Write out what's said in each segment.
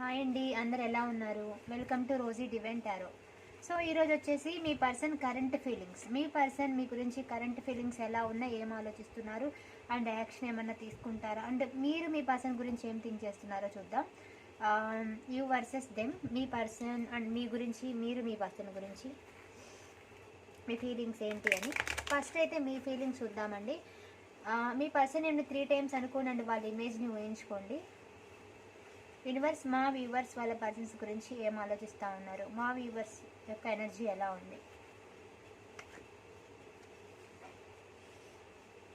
Hi అండి అందరు ఎలా ఉన్నారు? Welcome to Rosie divine tarot so ఈరోజు వచ్చేసి మీ పర్సన్ కరెంట్ ఫీలింగ్స్ మీ పర్సన్ మీ గురించి కరెంట్ ఫీలింగ్స్ ఎలా ఉన్నా ఏం ఆలోచిస్తున్నారు అండ్ యాక్షన్ ఏమన్నా తీసుకుంటారా అండ్ మీరు మీ పర్సన్ గురించి ఏం థింక్ చేస్తున్నారో చూద్దాం. యూ వర్సెస్ దెమ్ మీ పర్సన్ అండ్ మీ గురించి మీరు మీ పర్సన్ గురించి మీ ఫీలింగ్స్ ఏంటి అని. ఫస్ట్ అయితే మీ ఫీలింగ్స్ చూద్దామండి. Uh, మీ పర్సన్ ఏమి త్రీ టైమ్స్ అనుకోనండి వాళ్ళ ఇమేజ్ని ఊహించుకోండి. యూనివర్స్ మా వ్యూవర్స్ వాళ్ళ పర్సన్స్ గురించి ఏం ఆలోచిస్తూ ఉన్నారు? మా వ్యూవర్స్ యొక్క ఎనర్జీ ఎలా ఉంది?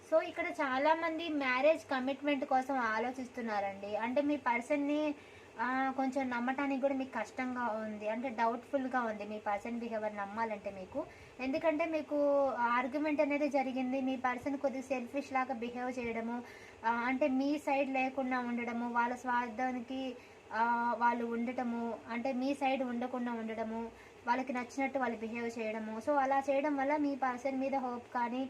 సో ఇక్కడ చాలామంది మ్యారేజ్ కమిట్మెంట్ కోసం ఆలోచిస్తున్నారండి. అంటే మీ పర్సన్ని కొంచెం నమ్మటానికి కూడా మీకు కష్టంగా ఉంది. అంటే డౌట్ఫుల్గా ఉంది మీ పర్సన్ బిహేవియర్ నమ్మాలంటే మీకు. ఎందుకంటే మీకు ఆర్గ్యుమెంట్ అనేది జరిగింది. మీ పర్సన్ కొద్దిగా సెల్ఫిష్ లాగా బిహేవ్ చేయడము అంటే మీ సైడ్ లేకుండా ఉండడము వాళ్ళ స్వార్థానికి వాళ్ళు ఉండటము అంటే మీ సైడ్ ఉండకుండా ఉండడము వాళ్ళకి నచ్చినట్టు వాళ్ళు బిహేవ్ చేయడము. సో అలా చేయడం వల్ల మీ పర్సన్ మీద హోప్ కానీ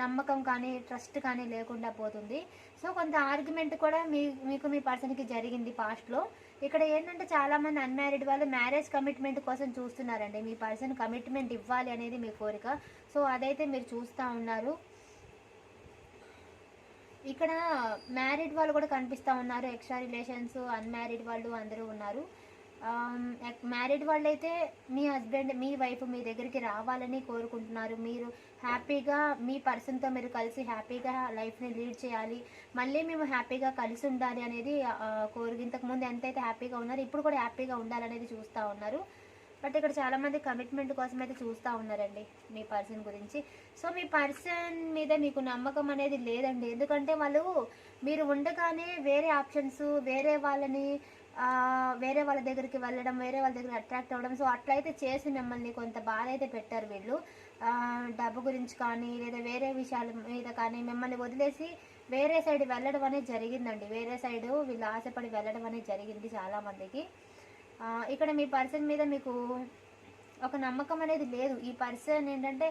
నమ్మకం కానీ ట్రస్ట్ కానీ లేకుండా పోతుంది. సో కొంత ఆర్గ్యుమెంట్ కూడా మీ మీకు మీ పర్సన్కి జరిగింది పాస్ట్లో ఇక్కడ ఏంటంటే చాలామంది అన్మ్యారీడ్ వాళ్ళు మ్యారేజ్ కమిట్మెంట్ కోసం చూస్తున్నారండి. మీ పర్సన్ కమిట్మెంట్ ఇవ్వాలి అనేది మీ కోరిక. సో అదైతే మీరు చూస్తూ ఉన్నారు. ఇక్కడ మ్యారీడ్ వాళ్ళు కూడా కనిపిస్తూ ఉన్నారు. ఎక్స్ట్రా రిలేషన్స్ అన్మ్యారీడ్ వాళ్ళు అందరూ ఉన్నారు. మ్యారీడ్ వాళ్ళు అయితే మీ హస్బెండ్ మీ వైఫ్ మీ దగ్గరికి రావాలని కోరుకుంటున్నారు. మీరు హ్యాపీగా మీ పర్సన్తో మీరు కలిసి హ్యాపీగా లైఫ్ని లీడ్ చేయాలి. మళ్ళీ మేము హ్యాపీగా కలిసి ఉండాలి అనేది ఆ, ఇంతకుముందు ఎంతైతే హ్యాపీగా ఉన్నారు ఇప్పుడు కూడా హ్యాపీగా ఉండాలనేది చూస్తూ ఉన్నారు. బట్ ఇక్కడ చాలా మంది కమిట్మెంట్ కోసం అయితే చూస్తూ ఉన్నారండి మీ పర్సన్ గురించి. సో మీ పర్సన్ మీద మీకు నమ్మకం అనేది లేదండి. ఎందుకంటే వాళ్ళు మీరు ఉండగానే వేరే ఆప్షన్స్ వేరే వాళ్ళని వేరే వాళ్ళ దగ్గరికి వెళ్ళడం వేరే వాళ్ళ దగ్గర అట్రాక్ట్ అవ్వడం. సో అట్లయితే చేసి మిమ్మల్ని కొంత బాధ అయితే పెట్టారు వీళ్ళు. డబ్బు గురించి కానీ లేదా వేరే విషయాల మీద కానీ మిమ్మల్ని వదిలేసి వేరే సైడ్ వెళ్ళడం అనేది జరిగిందండి. వేరే సైడ్ వీళ్ళు ఆశపడి వెళ్ళడం అనేది జరిగింది చాలామందికి. ఇక్కడ మీ పర్సన్ మీద మీకు ఒక నమ్మకం అనేది లేదు. ఈ పర్సన్ ఏంటంటే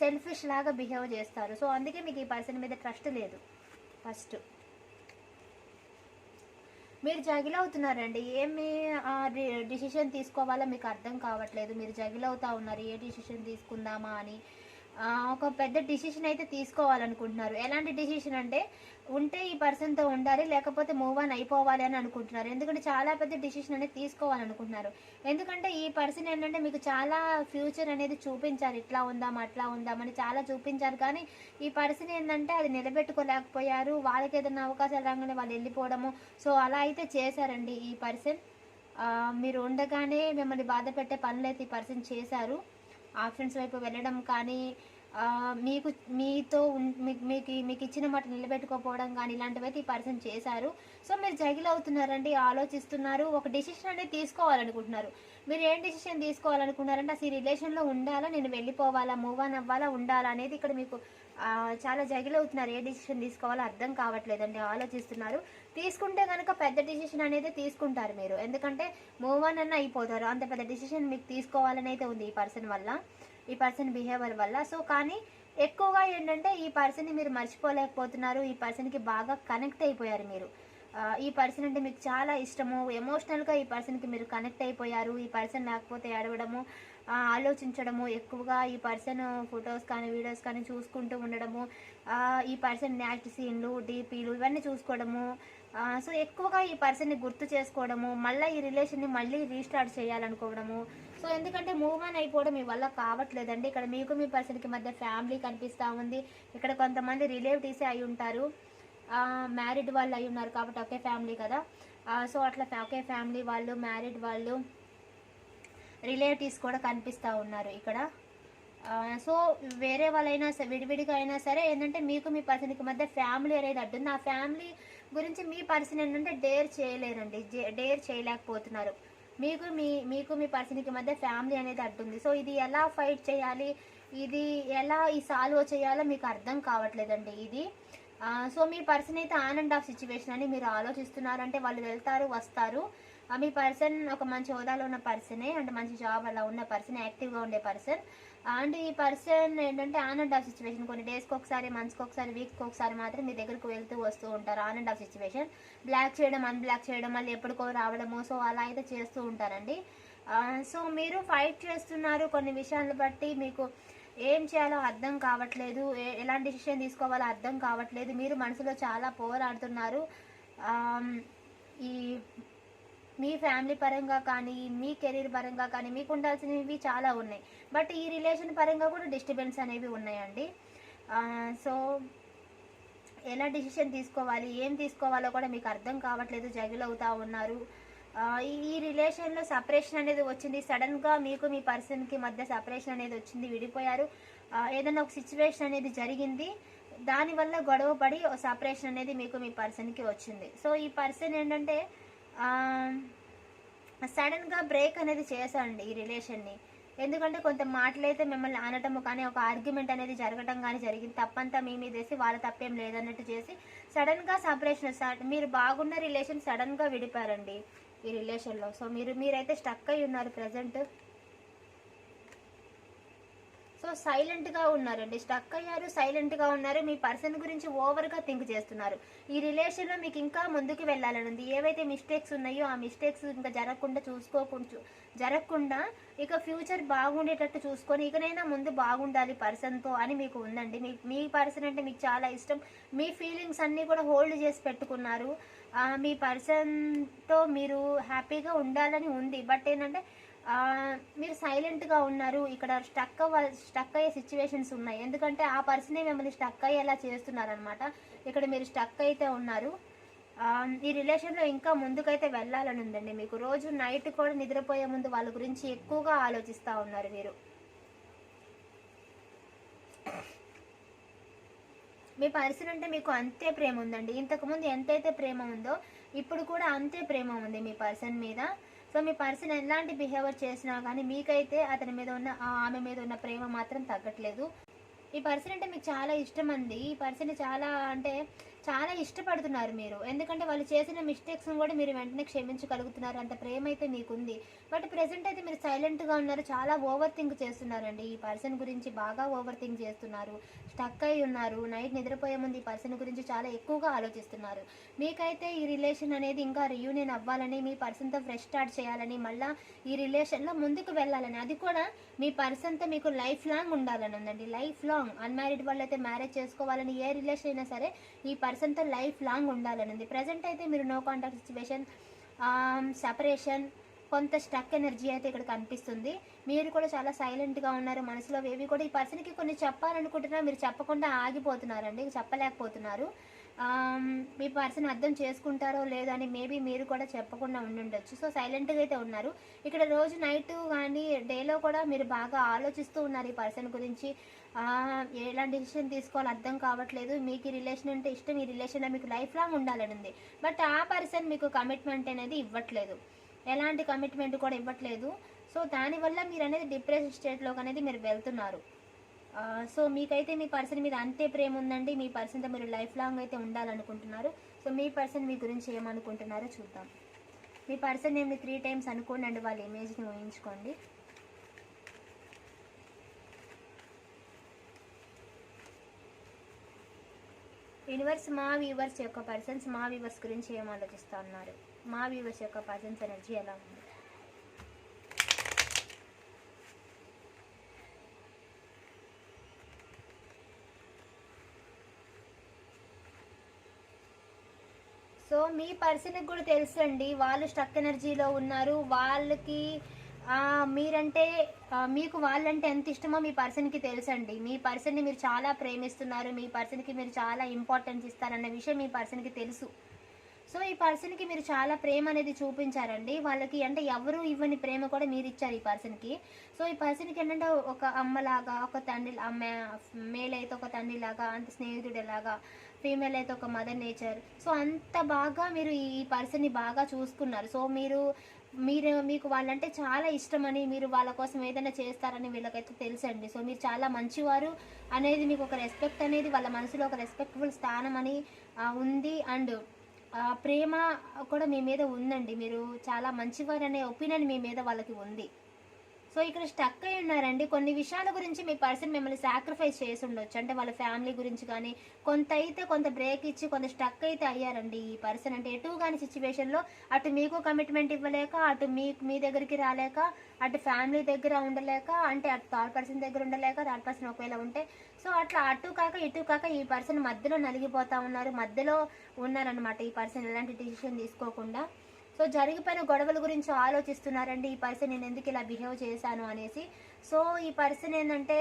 సెల్ఫిష్ లాగా బిహేవ్ చేస్తారు. సో అందుకే మీకు ఈ పర్సన్ మీద ట్రస్ట్ లేదు. ఫస్ట్ మీరు జగిల్ అవుతున్నారండి ఏమి డిసిషన్ తీసుకోవాలో మీకు అర్థం కావట్లేదు. మీరు జగిల్ అవుతా ఉన్నారు. ఏ డిసిషన్ తీసుకుందామా అని. ఒక పెద్ద డిసిషన్ అయితే తీసుకోవాలనుకుంటున్నారు. ఎలాంటి డిసిషన్ అంటే ఉంటే ఈ పర్సన్తో ఉండాలి లేకపోతే మూవ్ ఆన్ అయిపోవాలి అని అనుకుంటున్నారు. ఎందుకంటే చాలా పెద్ద డిసిషన్ అనేది తీసుకోవాలనుకుంటున్నారు. ఎందుకంటే ఈ పర్సన్ ఏంటంటే మీకు చాలా ఫ్యూచర్ అనేది చూపించారు. ఇట్లా ఉందాం అట్లా ఉందామని చాలా చూపించారు. కానీ ఈ పర్సన్ ఏంటంటే అది నిలబెట్టుకోలేకపోయారు. వాళ్ళకి ఏదైనా అవకాశాలు రాగానే వాళ్ళు వెళ్ళిపోవడము. సో అలా అయితే చేశారండి ఈ పర్సన్ మీరు ఉండగానే మిమ్మల్ని బాధ పెట్టే పనులు అయితే ఈ పర్సన్ చేశారు. ఆప్షన్స్ వైపు వెళ్ళడం కానీ మీకు మీతో మీకు మీకు ఇచ్చిన మాట నిలబెట్టుకోపోవడం కానీ ఇలాంటివి అయితే ఈ పర్సన్ చేశారు. సో మీరు జగిల్ అవుతున్నారండి ఆలోచిస్తున్నారు ఒక డిసిషన్ అనేది తీసుకోవాలనుకుంటున్నారు. మీరు ఏం డిసిషన్ తీసుకోవాలనుకున్నారంటే అసలు ఈ రిలేషన్లో ఉండాలా నేను వెళ్ళిపోవాలా మూవ్ ఆన్ అవ్వాలా ఉండాలా అనేది ఇక్కడ మీకు చాలా జగిల్ అవుతున్నారు. ఏ డిసిషన్ తీసుకోవాలో అర్థం కావట్లేదండి ఆలోచిస్తున్నారు. తీసుకుంటే కనుక పెద్ద డిసిషన్ అనేది తీసుకుంటారు మీరు. ఎందుకంటే మూవ్ ఆన్ అన్న అయిపోతారు. అంత పెద్ద డిసిషన్ మీకు తీసుకోవాలని అయితే ఉంది ఈ పర్సన్ వల్ల ఈ పర్సన్ బిహేవియర్ వల్ల. సో కానీ ఎక్కువగా ఏంటంటే ఈ పర్సన్ని మీరు మర్చిపోలేకపోతున్నారు. ఈ పర్సన్కి బాగా కనెక్ట్ అయిపోయారు మీరు. ఈ పర్సన్ అంటే మీకు చాలా ఇష్టము. ఎమోషనల్గా ఈ పర్సన్కి మీరు కనెక్ట్ అయిపోయారు. ఈ పర్సన్ లేకపోతే ఏడవడము ఆలోచించడము ఎక్కువగా ఈ పర్సన్ ఫొటోస్ కానీ వీడియోస్ కానీ చూసుకుంటూ ఉండడము ఈ పర్సన్ యాక్ట్ సీన్లు డీపీలు ఇవన్నీ చూసుకోవడము సో ఎక్కువగా ఈ పర్సన్ని గుర్తు చేసుకోవడము మళ్ళీ ఈ రిలేషన్ని మళ్ళీ రీస్టార్ట్ చేయాలనుకోవడము. సో ఎందుకంటే మూవ్ ఆన్ అయిపోవడం మీ వల్ల కావట్లేదండి. ఇక్కడ మీకు మీ పర్సన్కి మధ్య ఫ్యామిలీ కనిపిస్తూ ఉంది. ఇక్కడ కొంతమంది రిలేటివ్సే అయి ఉంటారు. మ్యారీడ్ వాళ్ళు అయి ఉన్నారు కాబట్టి ఒకే ఫ్యామిలీ కదా. సో అట్లా ఒకే ఫ్యామిలీ వాళ్ళు మ్యారీడ్ వాళ్ళు రిలేటివ్స్ కూడా కనిపిస్తూ ఉన్నారు ఇక్కడ. సో వేరే వాళ్ళైనా సరే విడివిడిగా అయినా సరే ఏంటంటే మీకు మీ పర్సన్కి మధ్య ఫ్యామిలీ అనేది అడ్డుంది. ఆ ఫ్యామిలీ గురించి మీ పర్సన్ ఏంటంటే డేర్ చేయలేరండి. డేర్ చేయలేకపోతున్నారు. మీకు మీ మీకు మీ పర్సన్కి మధ్య ఫ్యామిలీ అనేది అడ్డుంది. సో ఇది ఎలా ఫైట్ చేయాలి? ఇది ఎలా ఈ సాల్వ్ చేయాలో మీకు అర్థం కావట్లేదండి ఇది. సో మీ పర్సన్ అయితే ఆన్ అండ్ ఆఫ్ సిచ్యువేషన్ అని మీరు ఆలోచిస్తున్నారంటే వాళ్ళు వెళ్తారు వస్తారు. మీ పర్సన్ ఒక మంచి హోదాలో ఉన్న పర్సనే అంటే మంచి జాబ్ అలా ఉన్న పర్సన్ యాక్టివ్గా ఉండే పర్సన్ అండ్ ఈ పర్సన్ ఏంటంటే ఆన్ అండ్ ఆఫ్ సిచ్యువేషన్ కొన్ని డేస్కి ఒకసారి మంత్స్కి ఒకసారి వీక్కి ఒకసారి మాత్రం మీ దగ్గరకు వెళ్తూ వస్తూ ఉంటారు on and off situation block చేయడం అన్బ్లాక్ చేయడం మళ్ళీ ఎప్పటికో రావడము. సో అలా అయితే చేస్తూ ఉంటారండి. సో మీరు ఫైట్ చేస్తున్నారు కొన్ని విషయాలను బట్టి మీకు ఏం చేయాలో అర్థం కావట్లేదు. ఏ- ఎలాంటి డిసిషన్ తీసుకోవాలో అర్థం కావట్లేదు. మీరు మనసులో చాలా పోరాడుతున్నారు. ఈ మీ ఫ్యామిలీ పరంగా కానీ మీ కెరీర్ పరంగా కానీ మీకు ఉండాల్సినవి చాలా ఉన్నాయి. బట్ ఈ రిలేషన్ పరంగా కూడా డిస్టర్బెన్స్ అనేవి ఉన్నాయండి. సో ఎలా డిసిషన్ తీసుకోవాలి ఏం తీసుకోవాలో కూడా మీకు అర్థం కావట్లేదు జగిల్ అవుతా ఉన్నారు. ఈ- రిలేషన్లో సపరేషన్ అనేది వచ్చింది. సడన్గా మీకు మీ పర్సన్కి మధ్య సపరేషన్ అనేది వచ్చింది విడిపోయారు. ఏదైనా ఒక సిచ్యువేషన్ అనేది జరిగింది. దానివల్ల గొడవ పడి సపరేషన్ అనేది మీకు మీ పర్సన్కి వచ్చింది. సో ఈ పర్సన్ ఏంటంటే సడన్గా బ్రేక్ అనేది చేశాండి ఈ రిలేషన్ని. ఎందుకంటే కొంత మాటలైతే మిమ్మల్ని అనటం కానీ ఒక ఆర్గ్యుమెంట్ అనేది జరగటం కానీ జరిగింది. తప్పంతా మీ మీద వేసి వాళ్ళ తప్పేం లేదన్నట్టు చేసి సడన్గా సపరేషన్ మీరు బాగున్న రిలేషన్ సడన్గా విడిపారండి ఈ రిలేషన్లో. సో మీరు మీరైతే స్టక్ అయి ఉన్నారు ప్రజెంట్. సైలెంట్గా ఉన్నారండి. స్టక్ అయ్యారు సైలెంట్గా ఉన్నారు. మీ పర్సన్ గురించి ఓవర్గా థింక్ చేస్తున్నారు. ఈ రిలేషన్లో మీకు ఇంకా ముందుకు వెళ్ళాలని ఉంది. ఏవైతే మిస్టేక్స్ ఉన్నాయో ఆ మిస్టేక్స్ ఇంకా జరగకుండా చూసుకోకుండా జరగకుండా ఇక ఫ్యూచర్ బాగుండేటట్టు చూసుకొని ఇకనైనా ముందు బాగుండాలి పర్సన్తో అని మీకు ఉందండి. మీ మీ పర్సన్ అంటే మీకు చాలా ఇష్టం. మీ ఫీలింగ్స్ అన్నీ కూడా హోల్డ్ చేసి పెట్టుకున్నారు. మీ పర్సన్తో మీరు హ్యాపీగా ఉండాలని ఉంది. బట్ ఏంటంటే మీరు సైలెంట్గా ఉన్నారు. ఇక్కడ స్టక్ అవ్వ స్టక్ అయ్యే సిచ్యువేషన్స్ ఉన్నాయి. ఎందుకంటే ఆ పర్సనే మిమ్మల్ని స్టక్ అయ్యేలా చేస్తున్నారనమాట ఇక్కడ మీరు స్టక్ అయితే ఉన్నారు. ఈ రిలేషన్లో ఇంకా ముందుకైతే వెళ్ళాలని ఉందండి మీకు. రోజు నైట్ కూడా నిద్రపోయే ముందు వాళ్ళ గురించి ఎక్కువగా ఆలోచిస్తూ ఉన్నారు మీరు. మీ పర్సన్ అంటే మీకు అంతే ప్రేమ ఉందండి. ఇంతకుముందు ఎంతైతే ప్రేమ ఉందో ఇప్పుడు కూడా అంతే ప్రేమ ఉంది మీ పర్సన్ మీద. సో మీ పర్సన్ ఎలాంటి బిహేవియర్ చేసినా కానీ మీకైతే అతని మీద ఉన్న ఆమె మీద ఉన్న ప్రేమ మాత్రం తగ్గట్లేదు. ఈ పర్సన్ అంటే మీకు చాలా ఇష్టం అండి. ఈ పర్సన్ చాలా అంటే చాలా ఇష్టపడుతున్నారు మీరు. ఎందుకంటే వాళ్ళు చేసిన మిస్టేక్స్ని కూడా మీరు వెంటనే క్షమించగలుగుతున్నారు. అంత ప్రేమ అయితే మీకుంది. బట్ ప్రజెంట్ అయితే మీరు సైలెంట్గా ఉన్నారు. చాలా ఓవర్ థింక్ చేస్తున్నారండి. ఈ పర్సన్ గురించి బాగా ఓవర్ థింక్ చేస్తున్నారు. స్టక్ అయి ఉన్నారు. నైట్ నిద్రపోయే ముందు ఈ పర్సన్ గురించి చాలా ఎక్కువగా ఆలోచిస్తున్నారు. మీకైతే ఈ రిలేషన్ అనేది ఇంకా రియూనియన్ అవ్వాలని మీ పర్సన్తో ఫ్రెష్ స్టార్ట్ చేయాలని మళ్ళీ ఈ రిలేషన్లో ముందుకు వెళ్ళాలని అది కూడా మీ పర్సన్తో మీకు లైఫ్ లాంగ్ ఉండాలని ఉందండి. లైఫ్ లాంగ్ అన్మ్యారీడ్ వాళ్ళు అయితే మ్యారేజ్ చేసుకోవాలని ఏ రిలేషన్ అయినా సరే ఈ పర్సన్తో లైఫ్ లాంగ్ ఉండాలని ఉంది ప్రజెంట్ అయితే మీరు నో కాంటాక్ట్ సిచ్యువేషన్ సపరేషన్ కొంత స్టక్ ఎనర్జీ అయితే ఇక్కడ కనిపిస్తుంది. మీరు కూడా చాలా సైలెంట్గా ఉన్నారు మనసులో. ఏవి కూడా ఈ పర్సన్కి కొన్ని చెప్పాలనుకుంటున్నా మీరు చెప్పకుండా ఆగిపోతున్నారండి చెప్పలేకపోతున్నారు. Um, మీ పర్సన్ అర్థం చేసుకుంటారో లేదో అని మేబీ మీరు కూడా చెప్పకుండా ఉండుండొచ్చు. సో సైలెంట్గా అయితే ఉన్నారు. ఇక్కడ రోజు నైట్ కానీ డేలో కూడా మీరు బాగా ఆలోచిస్తూ ఉన్నారు ఈ పర్సన్ గురించి. ఎలాంటి డిసిషన్ తీసుకోవాలో అర్థం కావట్లేదు. మీకు ఈ రిలేషన్ అంటే ఇష్టం. ఈ రిలేషన్లో మీకు లైఫ్ లాంగ్ ఉండాలని ఉంది. బట్ ఆ పర్సన్ మీకు కమిట్మెంట్ అనేది ఇవ్వట్లేదు. ఎలాంటి కమిట్మెంట్ కూడా ఇవ్వట్లేదు. సో దానివల్ల మీరు అనేది డిప్రెషన్ స్టేట్లోకి అనేది మీరు వెళ్తున్నారు. సో మీకైతే మీ పర్సన్ మీద అంతే ప్రేమ ఉందండి. మీ పర్సన్తో మీరు లైఫ్ లాంగ్ అయితే ఉండాలనుకుంటున్నారు. సో మీ పర్సన్ మీ గురించి ఏమనుకుంటున్నారో చూద్దాం. మీ పర్సన్ నేమ్ని త్రీ టైమ్స్ అనుకోండి అండి. వాళ్ళ ఇమేజ్ని ఊహించుకోండి. యూనివర్స్ మా వ్యూవర్స్ యొక్క పర్సన్స్ మా వ్యూవర్స్ గురించి ఏం ఆలోచిస్తూ ఉన్నారు? మా వ్యూవర్స్ యొక్క పర్సన్స్ ఎనర్జీ ఎలా ఉంది? సో మీ పర్సన్కి కూడా తెలుసండి వాళ్ళు స్టక్ ఎనర్జీలో ఉన్నారు వాళ్ళకి మీరంటే మీకు వాళ్ళంటే ఎంత ఇష్టమో మీ పర్సన్కి తెలుసండి. మీ పర్సన్ని మీరు చాలా ప్రేమిస్తున్నారు మీ పర్సన్కి మీరు చాలా ఇంపార్టెన్స్ ఇస్తారన్న విషయం మీ పర్సన్కి తెలుసు. సో ఈ పర్సన్కి మీరు చాలా ప్రేమ అనేది చూపించారండి. వాళ్ళకి అంటే ఎవరు ఇవ్వని ప్రేమ కూడా మీరు ఇచ్చారు ఈ పర్సన్కి. సో ఈ పర్సన్కి ఏంటంటే ఒక అమ్మలాగా ఒక తండ్రి మేల్ అయితే ఒక తండ్రిలాగా అంత స్నేహితుడిలాగా ఫీమేల్ అయితే ఒక మదర్ నేచర్ సో అంత బాగా మీరు ఈ పర్సన్ని బాగా చూసుకున్నారు. సో మీరు మీరు మీకు వాళ్ళంటే చాలా ఇష్టమని మీరు వాళ్ళ కోసం ఏదైనా చేస్తారని వీళ్ళకైతే తెలుసండి. సో మీరు చాలా మంచివారు అనేది మీకు ఒక రెస్పెక్ట్ అనేది వాళ్ళ మనసులో ఒక రెస్పెక్టబుల్ స్థానం అని ఉంది. అండ్ ప్రేమ కూడా మీ మీద ఉందండి. మీరు చాలా మంచివారు అనే ఒపీనియన్ మీ మీద వాళ్ళకి ఉంది. సో ఇక్కడ స్టక్ అయి ఉన్నారండి. కొన్ని విషయాల గురించి మీ పర్సన్ మిమ్మల్ని సాక్రిఫైస్ చేసి ఉండొచ్చు. అంటే వాళ్ళ ఫ్యామిలీ గురించి కానీ కొంత అయితే కొంత బ్రేక్ ఇచ్చి కొంత స్టక్ అయితే అయ్యారండి ఈ పర్సన్. అంటే ఎటు కాని సిచ్యువేషన్లో అటు మీకు కమిట్మెంట్ ఇవ్వలేక అటు మీ మీ దగ్గరికి రాలేక అటు ఫ్యామిలీ దగ్గర ఉండలేక అంటే అటు థర్డ్ పర్సన్ దగ్గర ఉండలేక థర్డ్ పర్సన్ ఒకవేళ ఉంటే. సో అట్లా అటు కాక ఇటు కాక ఈ పర్సన్ మధ్యలో నలిగిపోతా ఉన్నారు. మధ్యలో ఉన్నారనమాట ఈ పర్సన్ ఎలాంటి డిసిషన్ తీసుకోకుండా. సో జరిగిపోయిన గొడవల గురించి ఆలోచిస్తున్నారండి. ఈ పర్సన్ నేను ఎందుకు ఇలా బిహేవ్ చేశాను అనేసి. సో ఈ పర్సన్ ఏంటంటే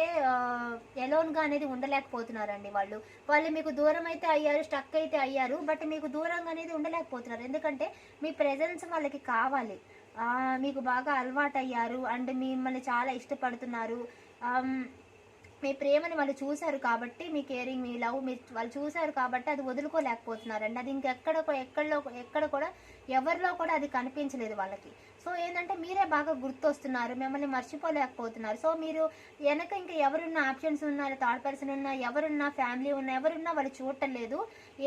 ఎలోన్గా అనేది ఉండలేకపోతున్నారండి వాళ్ళు. వాళ్ళు మీకు దూరం అయితే అయ్యారు స్టక్ అయితే అయ్యారు బట్ మీకు దూరంగా అనేది ఉండలేకపోతున్నారు. ఎందుకంటే మీ ప్రెజెన్స్ వాళ్ళకి కావాలి. మీకు బాగా అలవాటు అయ్యారు అండ్ మిమ్మల్ని చాలా ఇష్టపడుతున్నారు. మీ ప్రేమని వాళ్ళు చూశారు కాబట్టి మీ కేరింగ్ మీ లవ్ మీ వాళ్ళు చూశారు కాబట్టి అది వదులుకోలేకపోతున్నారండి. అది ఇంకెక్కడ ఎక్కడో ఎక్కడ కూడా ఎవరిలో కూడా అది కనిపించలేదు వాళ్ళకి. సో ఏంటంటే మీరే బాగా గుర్తొస్తున్నారు మిమ్మల్ని మర్చిపోలేకపోతున్నారు. సో మీరు వెనక ఇంకా ఎవరున్న ఆప్షన్స్ ఉన్నారు థర్డ్ పర్సన్ ఉన్నా ఎవరున్నా ఫ్యామిలీ ఉన్నా ఎవరున్నా వాళ్ళు చూడటం లేదు.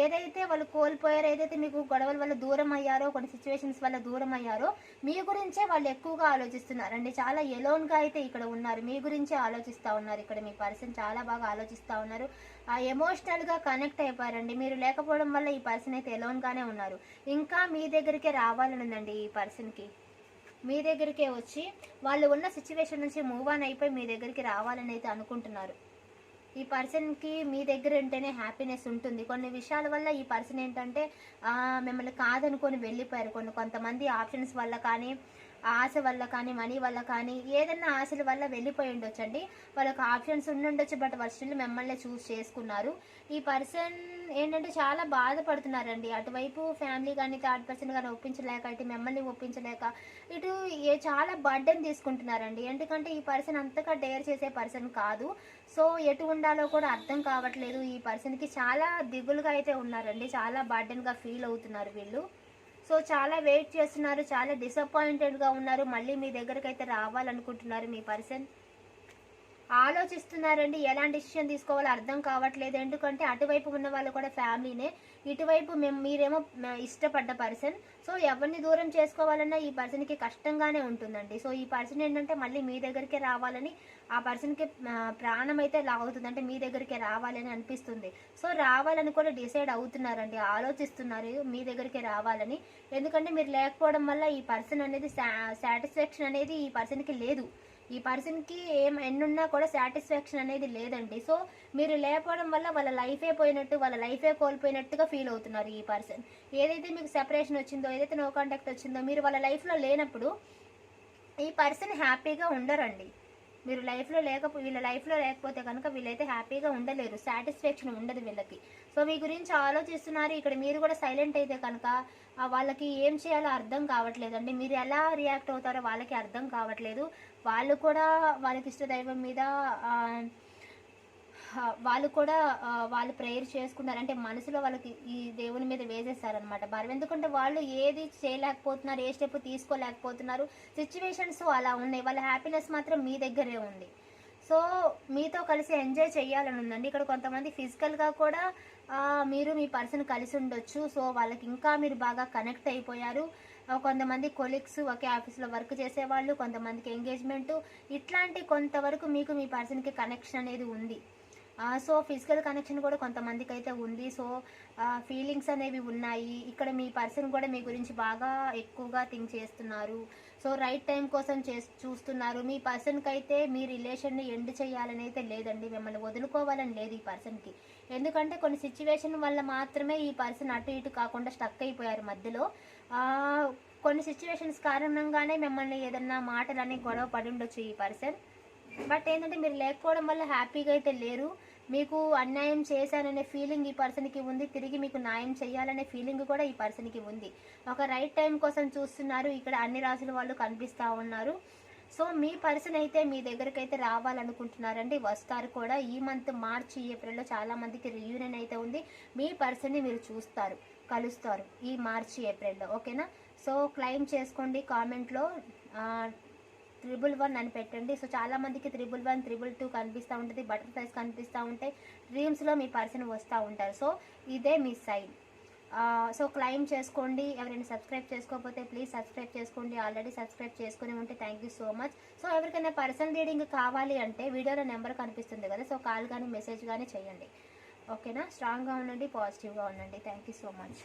ఏదైతే వాళ్ళు కోల్పోయారో ఏదైతే మీకు గొడవల వల్ల దూరం అయ్యారో కొన్ని సిచ్యువేషన్స్ వల్ల దూరం అయ్యారో మీ గురించే వాళ్ళు ఎక్కువగా ఆలోచిస్తున్నారండి. చాలా ఎలోన్గా అయితే ఇక్కడ ఉన్నారు. మీ గురించే ఆలోచిస్తూ ఉన్నారు. ఇక్కడ మీ పర్సన్ చాలా బాగా ఆలోచిస్తూ ఉన్నారు. ఎమోషనల్గా కనెక్ట్ అయిపోయారండి. మీరు లేకపోవడం వల్ల ఈ పర్సన్ అయితే ఎలోన్గానే ఉన్నారు. ఇంకా మీ దగ్గరికే రావాలని ఉందండి ఈ పర్సన్కి మీ దగ్గరికే వచ్చి వాళ్ళు ఉన్న సిచ్యువేషన్ నుంచి మూవ్ ఆన్ అయిపోయి మీ దగ్గరికి రావాలని అయితే అనుకుంటున్నారు. ఈ పర్సన్కి మీ దగ్గర ఉంటేనే హ్యాపీనెస్ ఉంటుంది. కొన్ని విషయాల వల్ల ఈ పర్సన్ ఏంటంటే మిమ్మల్ని కాదనుకొని వెళ్ళిపోయారు. కొన్ని కొంతమంది ఆప్షన్స్ వల్ల కానీ ఆశ వల్ల కానీ మనీ వల్ల కానీ ఏదన్నా ఆశల వల్ల వెళ్ళిపోయి ఉండొచ్చండి. వాళ్ళకి ఆప్షన్స్ ఉండొచ్చు బట్ వాళ్ళు స్టిల్ మిమ్మల్ని చూస్ చేసుకున్నారు. ఈ పర్సన్ ఏంటంటే చాలా బాధపడుతున్నారండి. అటువైపు ఫ్యామిలీ కానీ థర్డ్ పర్సన్ కానీ ఒప్పించలేక ఇటు మిమ్మల్ని ఒప్పించలేక ఇటు ఏ చాలా బర్డెన్ తీసుకుంటున్నారండి. ఎందుకంటే ఈ పర్సన్ అంతగా డేర్ చేసే పర్సన్ కాదు. సో ఎటు ఉండాలో కూడా అర్థం కావట్లేదు. ఈ పర్సన్కి చాలా దిగులుగా అయితే ఉన్నారండి. చాలా బర్డెన్గా ఫీల్ అవుతున్నారు వీళ్ళు. సో చాలా వెయిట్ చేస్తున్నారు చాలా డిసప్పాయింటెడ్గా ఉన్నారు. మళ్ళీ మీ దగ్గరకైతే రావాలనుకుంటున్నారు మీ పర్సన్ ఆలోచిస్తున్నారండి ఎలాంటి డిసిషన్ తీసుకోవాలో అర్థం కావట్లేదు. ఎందుకంటే అటువైపు ఉన్న వాళ్ళు కూడా ఫ్యామిలీనే. ఇటువైపు మేము మీరేమో ఇష్టపడ్డ పర్సన్. సో ఎవరిని దూరం చేసుకోవాలన్నా ఈ పర్సన్కి కష్టంగానే ఉంటుందండి. సో ఈ పర్సన్ ఏంటంటే మళ్ళీ మీ దగ్గరికే రావాలని ఆ పర్సన్కి ప్రాణం అయితే లాగుతుంది. అంటే మీ దగ్గరికే రావాలని అనిపిస్తుంది. సో రావాలని కూడా డిసైడ్ అవుతున్నారండి. ఆలోచిస్తున్నారు మీ దగ్గరికే రావాలని. ఎందుకంటే మీరు లేకపోవడం వల్ల ఈ పర్సన్ అనేది సాటిస్ఫాక్షన్ అనేది ఈ పర్సన్కి లేదు. ఈ పర్సన్కి ఏం ఎన్నున్నా కూడా సాటిస్ఫాక్షన్ అనేది లేదండి. సో మీరు లేకపోవడం వల్ల వాళ్ళ లైఫే పోయినట్టు వాళ్ళ లైఫే కోల్పోయినట్టుగా ఫీల్ అవుతున్నారు ఈ పర్సన్ ఏదైతే మీకు సెపరేషన్ వచ్చిందో ఏదైతే నో కాంటాక్ట్ వచ్చిందో మీరు వాళ్ళ లైఫ్లో లేనప్పుడు ఈ పర్సన్ హ్యాపీగా ఉండరండి. మీరు లైఫ్లో లేకపో వీళ్ళ లైఫ్లో లేకపోతే కనుక వీళ్ళైతే హ్యాపీగా ఉండలేరు. సాటిస్ఫాక్షన్ ఉండదు వీళ్ళకి. సో మీ గురించి ఆలోచిస్తున్నారు. ఇక్కడ మీరు కూడా సైలెంట్ అయితే కనుక వాళ్ళకి ఏం చేయాలో అర్థం కావట్లేదండి. మీరు ఎలా రియాక్ట్ అవుతారో వాళ్ళకి అర్థం కావట్లేదు. వాళ్ళు కూడా వాళ్ళకి ఇష్ట దైవం మీద వాళ్ళు కూడా వాళ్ళు ప్రేయర్ చేసుకున్నారు. అంటే మనసులో వాళ్ళకి ఈ దేవుని మీద వేసేస్తారనమాట భారం ఎందుకంటే వాళ్ళు ఏది చేయలేకపోతున్నారు ఏ స్టెప్ తీసుకోలేకపోతున్నారు సిచ్యువేషన్స్ అలా ఉన్నాయి. వాళ్ళ హ్యాపీనెస్ మాత్రం మీ దగ్గరే ఉంది. సో మీతో కలిసి ఎంజాయ్ చేయాలని ఉందండి. ఇక్కడ కొంతమంది ఫిజికల్గా కూడా మీరు మీ పర్సన్ కలిసి ఉండొచ్చు. సో వాళ్ళకి ఇంకా మీరు బాగా కనెక్ట్ అయిపోయారు. కొంతమంది కొలీగ్స్ ఒకే ఆఫీస్లో వర్క్ చేసేవాళ్ళు కొంతమందికి ఎంగేజ్మెంట్ ఇట్లాంటి కొంతవరకు మీకు మీ పర్సన్కి కనెక్షన్ అనేది ఉంది. సో ఫిజికల్ కనెక్షన్ కూడా కొంతమందికి అయితే ఉంది సో ఫీలింగ్స్ అనేవి ఉన్నాయి. ఇక్కడ మీ పర్సన్ కూడా మీ గురించి బాగా ఎక్కువగా థింక్ చేస్తున్నారు. సో రైట్ టైం కోసం చే చూస్తున్నారు. మీ పర్సన్కి అయితే మీ రిలేషన్ని ఎండ్ చేయాలని అయితే లేదండి. మిమ్మల్ని వదులుకోవాలని లేదు ఈ పర్సన్కి ఎందుకంటే కొన్ని సిచ్యువేషన్ వల్ల మాత్రమే ఈ పర్సన్ అటు ఇటు కాకుండా స్టక్ అయిపోయారు మధ్యలో. కొన్ని సిచ్యువేషన్స్ కారణంగానే మిమ్మల్ని ఏదన్నా మాటలని గొడవ పడి ఉండొచ్చు ఈ పర్సన్ బట్ ఏంటంటే మీరు లేకపోవడం వల్ల హ్యాపీగా అయితే లేరు. మీకు అన్యాయం చేశాననే ఫీలింగ్ ఈ పర్సన్కి ఉంది. తిరిగి మీకు న్యాయం చేయాలనే ఫీలింగ్ కూడా ఈ పర్సన్కి ఉంది. ఒక రైట్ టైం కోసం చూస్తున్నారు. ఇక్కడ అన్ని రాసుల వాళ్ళు కనిపిస్తూ ఉన్నారు. సో మీ పర్సన్ అయితే మీ దగ్గరికి అయితే రావాలనుకుంటున్నారండి. వస్తారు కూడా. ఈ మంత్ మార్చి ఏప్రిల్లో చాలామందికి రియూనియన్ అయితే ఉంది. మీ పర్సన్ని మీరు చూస్తారు. కలుస్తారు ఈ మార్చి ఏప్రిల్లో ఓకేనా? సో క్లెయిమ్ చేసుకోండి కామెంట్లో. త్రిబుల్ వన్ అని పెట్టండి. సో చాలామందికి త్రిబుల్ వన్ త్రిబుల్ టూ కనిపిస్తూ ఉంటుంది బటర్ఫ్లైస్ కనిపిస్తూ ఉంటాయి డ్రీమ్స్లో మీ పర్సన్ వస్తూ ఉంటారు. సో ఇదే మీ సైన్. సో క్లైమ్ చేసుకోండి. ఎవరైనా సబ్స్క్రైబ్ చేసుకోకపోతే ప్లీజ్ సబ్స్క్రైబ్ చేసుకోండి. ఆల్రెడీ సబ్స్క్రైబ్ చేసుకుని ఉంటే thank you so much. So ఎవరికైనా పర్సనల్ రీడింగ్ కావాలి అంటే వీడియోలో నెంబర్ కనిపిస్తుంది కదా సో కాల్ కానీ మెసేజ్ కానీ చేయండి. ఓకేనా? స్ట్రాంగ్గా ఉండండి పాజిటివ్గా ఉండండి. Thank you so much